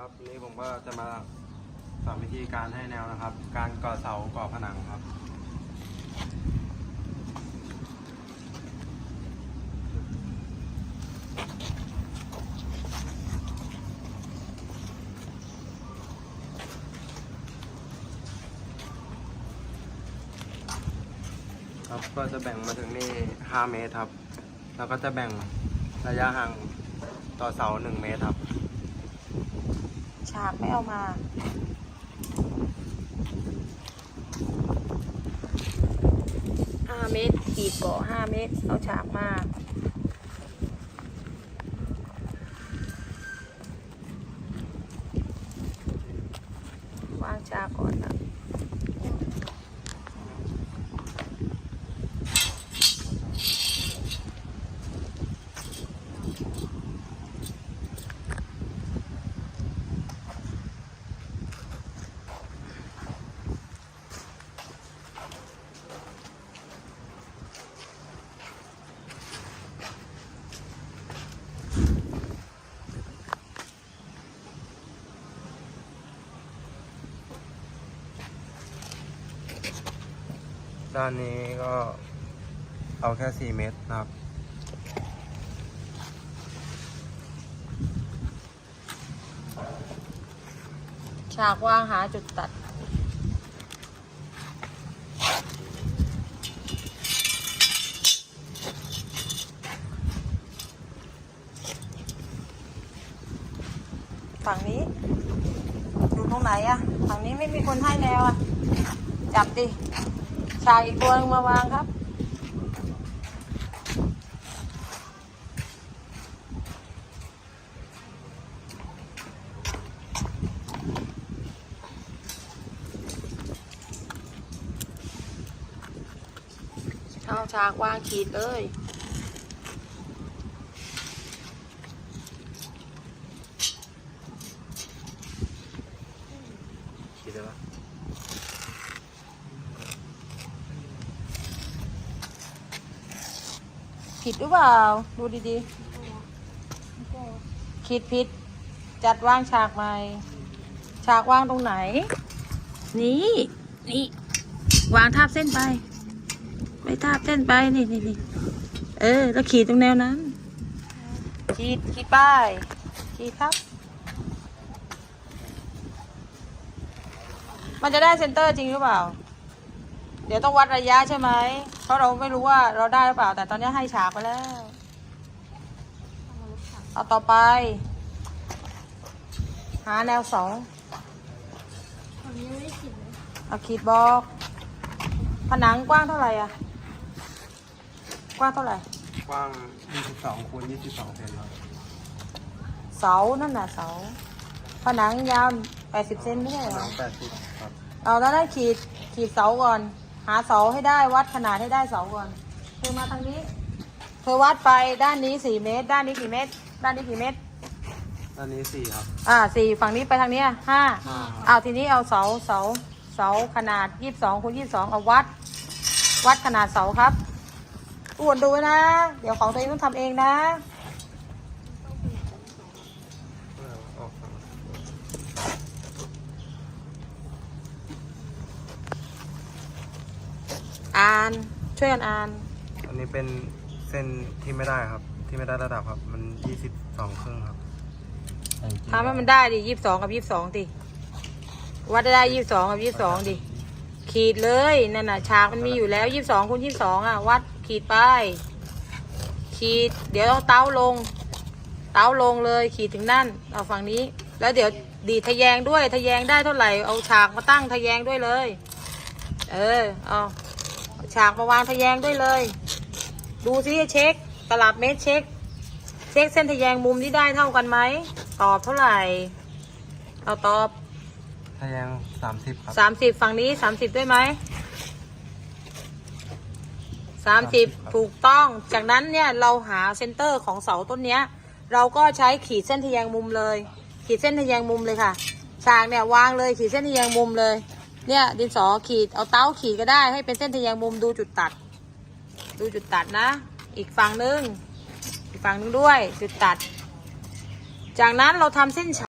ครับวันนี้ผมก็จะมาสอนวิธีการให้แนวนะครับ การก่อเสาก่อผนังครับ ครับก็จะแบ่งมาถึงนี่ 5 เมตรครับ แล้วก็จะแบ่งระยะห่างต่อเสา 1 เมตรครับ ฉากไม่เอามา ห้าเมตรขีดเกาะห้าเมตร เอาฉากมาวางฉากก่อนนะ ด้านนี้ก็เอาแค่ 4 เมตรนะครับ ฉากวางหาจุดตัด ฝั่งนี้ อยู่ตรงไหนอะฝั่งนี้ไม่มีคนให้แนวอะจับดิ ฉากอีกตัวนึงมาวางครับ เอาฉากวางขีดเลย คิดได้ปะ ผิดหรือเปล่า ดูดีๆ คิดผิด จัดวางฉากใหม่ ฉากวางตรงไหน นี่นี่ วางทาบเส้นไปไปทาบเส้นไป นี่นี่นี่เออ แล้วขีดตรงแนวนั้น ขีดขีดป้ายขีดครับ มันจะได้เซนเตอร์จริงหรือเปล่า เดี๋ยวต้องวัดระยะใช่ไหม เพราะเราไม่รู้ว่าเราได้หรือเปล่า แต่ตอนนี้ให้ฉากไปแล้ว เอาต่อไป หาแนวสองผมยังไม่ขีดเลยเอาขีดบอก ผนังกว้างเท่าไหร่อะกว้างเท่าไหร่ กว้าง 22คูณ22เซนครับเสา นั่นน่ะเสา ผนังยาว 80 เซนไม่ใช่ผเหรนัอง80ครับ เอาแล้วได้ขีดขีดเสาก่อน หาเสาให้ได้วัดขนาดให้ได้เสาก่อนเธอมาทางนี้ เธอวัดไปด้านนี้สี่เมตร ด้านนี้กี่เมตร ด้านนี้กี่เมตร ด้านนี้4ครับ อ่าสี่ฝั่งนี้ไปทางเนี้ยห้าห้าเอาทีนี้เอาเสาเสาเสาขนาดยี่สิบสองคูณยี่สิบสองเอาวัด วัดขนาดเสาครับอ้วนดูไว้นะ เดี๋ยวของตัวเองต้องทำเองนะ เออออกฝั่ง อ่านช่วยกันอ่าน อันนี้เป็นเส้นที่ไม่ได้ครับ ที่ไม่ได้ระดับครับ มัน22ครึ่งครับทำให้มันได้ดิยี่สิบสองกับยี่สิบสองดิวัดได้ยี่สิบสองกับยี่สิบสองดิขีดเลยนั่นน่ะฉากมันมีอยู่แล้วยี่สิบสองคูณยี่สิบสองอะ วัดขีดไป ขีด เดี๋ยวต้องเต้าลง เต้าลงเลยขีดถึงนั่น เอาฝั่งนี้ แล้วเดี๋ยวดีดทะแยงด้วยทะแยงได้เท่าไหร่เอาฉากมาตั้งทะแยงด้วยเลย เออเอาเอา ฉากมาวางทะแยงด้วยเลย ดูซิเช็ค ตลับเมตรเช็ค เช็คเส้นทะแยงมุมที่ได้เท่ากันไหม ตอบเท่าไหร่เอาตอบทะแยง30ครับสามสิบฝั่งนี้สามสิบด้วยไหมสามสิบ30ครับถูกต้องจากนั้นเนี่ยเราหาเซนเตอร์ของเสาต้นเนี้ย เราก็ใช้ขีดเส้นทะแยงมุมเลย ขีดเส้นทะแยงมุมเลยค่ะฉากเนี่ยวางเลยขีดเส้นทะแยงมุมเลย เนี่ย ดินสอขีดเอาเต้าขีดก็ได้ ให้เป็นเส้นทะแยงมุมดูจุดตัด ดูจุดตัดนะ อีกฝั่งนึงอีกฝั่งนึงด้วย จุดตัด จากนั้นเราทำเส้น